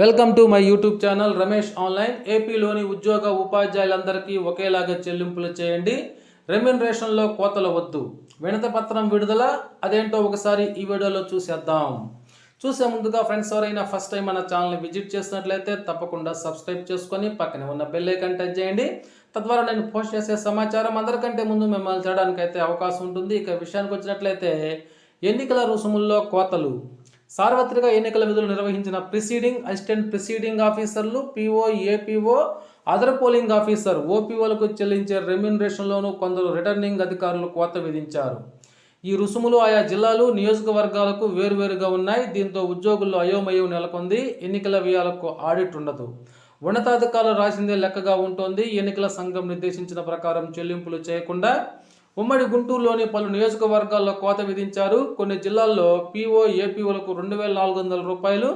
Welcome to my YouTube channel Ramesh online. ఏపీలోని ఉద్యోగ ఉపాధ్యాయులందరికీ ఒకేలాగా చెల్లింపులు చేయండి. రెమ్యునరేషన్లో కోతలు వద్దు. వినత పత్రం విడుదల అదేంటో ఒకసారి ఈ వీడియోలో చూసేద్దాం. చూసే ముందుగా ఫ్రెండ్స్ ఎవరైనా ఫస్ట్ టైం మన ఛానల్ని విజిట్ చేసినట్లయితే తప్పకుండా సబ్స్క్రైబ్ చేసుకొని పక్కనే ఉన్న బెల్ ఐకాన్ టచ్ చేయండి. తద్వారా నేను పోస్ట్ చేసే సమాచారం అందరికంటే ముందు మిమ్మల్ని చేయడానికి అయితే అవకాశం ఉంటుంది. ఇక విషయానికి వచ్చినట్లయితే ఎన్నికల రుసుముల్లో కోతలు. సార్వత్రిక ఎన్నికల విధులు నిర్వహించిన ప్రిసీడింగ్ అసిస్టెంట్ ప్రిసీడింగ్ ఆఫీసర్లు PO APO other polling officer ఓపీఓలకు చెల్లించే రెమ్యూనరేషన్లోనూ కొందరు రిటర్నింగ్ అధికారులు కోత విధించారు. ఈ రుసుములు ఆయా జిల్లాలు నియోజకవర్గాలకు వేరువేరుగా ఉన్నాయి. దీంతో ఉద్యోగుల్లో అయోమయం నెలకొంది. ఎన్నికల వ్యయాలకు ఆడిట్ ఉండదు. ఉన్నతాధికారులు రాసిందే లెక్కగా ఉంటుంది. ఎన్నికల సంఘం నిర్దేశించిన ప్రకారం చెల్లింపులు చేయకుండా ఉమ్మడి గుంటూరులోని పలు నియోజకవర్గాల్లో కోత విధించారు. కొన్ని జిల్లాల్లో పీఓ ఏపీఓలకు రెండు వేల నాలుగు వందల రూపాయలు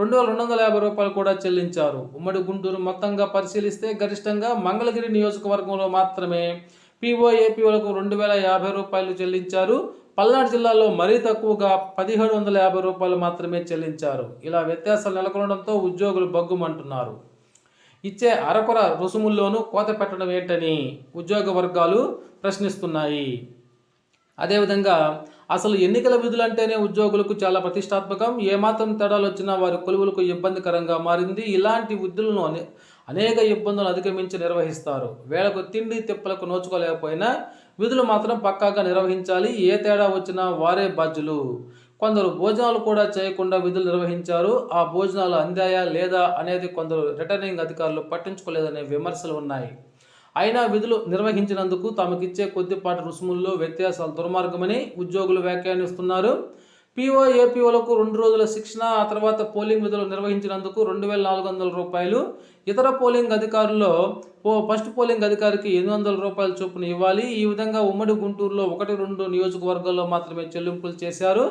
రెండు వేల రెండు వందల యాభై రూపాయలు కూడా చెల్లించారు. ఉమ్మడి గుంటూరు మొత్తంగా పరిశీలిస్తే గరిష్టంగా మంగళగిరి నియోజకవర్గంలో మాత్రమే పీఓ ఏపీఓలకు రెండు వేల యాభై రూపాయలు చెల్లించారు. పల్నాడు జిల్లాలో మరీ తక్కువగా పదిహేడు వందల యాభై రూపాయలు మాత్రమే చెల్లించారు. ఇలా వ్యత్యాసాలు నెలకొనడంతో ఉద్యోగులు బగ్గుమంటున్నారు ఇచ్చే అరకొర రుసుముల్లోనూ కోత పెట్టడం ఏంటని ఉద్యోగ వర్గాలు ప్రశ్నిస్తున్నాయి. అదేవిధంగా అసలు ఎన్నికల విధులు అంటేనే ఉద్యోగులకు చాలా ప్రతిష్టాత్మకం. ఏమాత్రం తేడాలు వచ్చినా వారి కొలువులకు ఇబ్బందికరంగా మారింది. ఇలాంటి విధులను అనే అనేక ఇబ్బందులు అధిగమించి నిర్వహిస్తారు. వేళకు తిండి తిప్పలకు నోచుకోలేకపోయినా విధులు మాత్రం పక్కాగా నిర్వహించాలి. ఏ తేడా వచ్చినా వారే బాధ్యులు. కొందరు భోజనాలు కూడా చేయకుండా విధులు నిర్వహించారు. ఆ భోజనాలు అందాయా లేదా అనేది కొందరు రిటర్నింగ్ అధికారులు పట్టించుకోలేదనే విమర్శలు ఉన్నాయి. అయినా విధులు నిర్వహించినందుకు తమకిచ్చే కొద్దిపాటి రుసుముల్లో వ్యత్యాసాలు దుర్మార్గమని ఉద్యోగులు వ్యాఖ్యానిస్తున్నారు. పీఓ ఏపీఓలకు రెండు రోజుల శిక్షణ ఆ తర్వాత పోలింగ్ విధులు నిర్వహించినందుకు రెండు వేల నాలుగు వందల రూపాయలు. ఇతర పోలింగ్ అధికారుల్లో ఓ ఫస్ట్ పోలింగ్ అధికారికి ఎనిమిది వందల రూపాయల చొప్పున ఇవ్వాలి. ఈ విధంగా ఉమ్మడి గుంటూరులో ఒకటి రెండు నియోజకవర్గాల్లో మాత్రమే చెల్లింపులు చేశారు.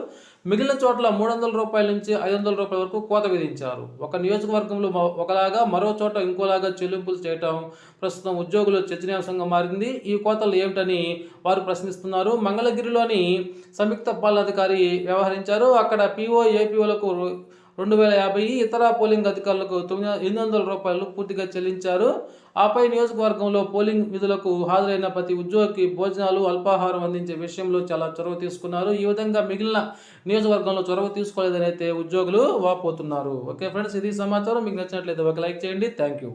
మిగిలిన చోట్ల మూడు వందల రూపాయల నుంచి ఐదు వందల రూపాయల వరకు కోత విధించారు. ఒక నియోజకవర్గంలో ఒకలాగా మరో చోట ఇంకోలాగా చెల్లింపులు చేయటం ప్రస్తుతం ఉద్యోగులు చర్చనీయాంశంగా మారింది. ఈ కోతలు ఏమిటని వారు ప్రశ్నిస్తున్నారు. మంగళగిరిలోని సంయుక్త పాలనాధికారి వ్యవహరించారు. అక్కడ పీఓ ఏపీఓలకు రెండు వేల యాభై ఇతర పోలింగ్ అధికారులకు తొమ్మిది ఎనిమిది వందల రూపాయలు పూర్తిగా చెల్లించారు. ఆపై నియోజకవర్గంలో పోలింగ్ విధులకు హాజరైన ప్రతి ఉద్యోగికి భోజనాలు అల్పాహారం అందించే విషయంలో చాలా చొరవ తీసుకున్నారు. ఈ విధంగా మిగిలిన నియోజకవర్గంలో చొరవ తీసుకోలేదని అయితే ఉద్యోగులు వాపోతున్నారు. ఓకే ఫ్రెండ్స్ ఇది సమాచారం. మీకు నచ్చినట్లయితే ఒక లైక్ చేయండి. Thank you.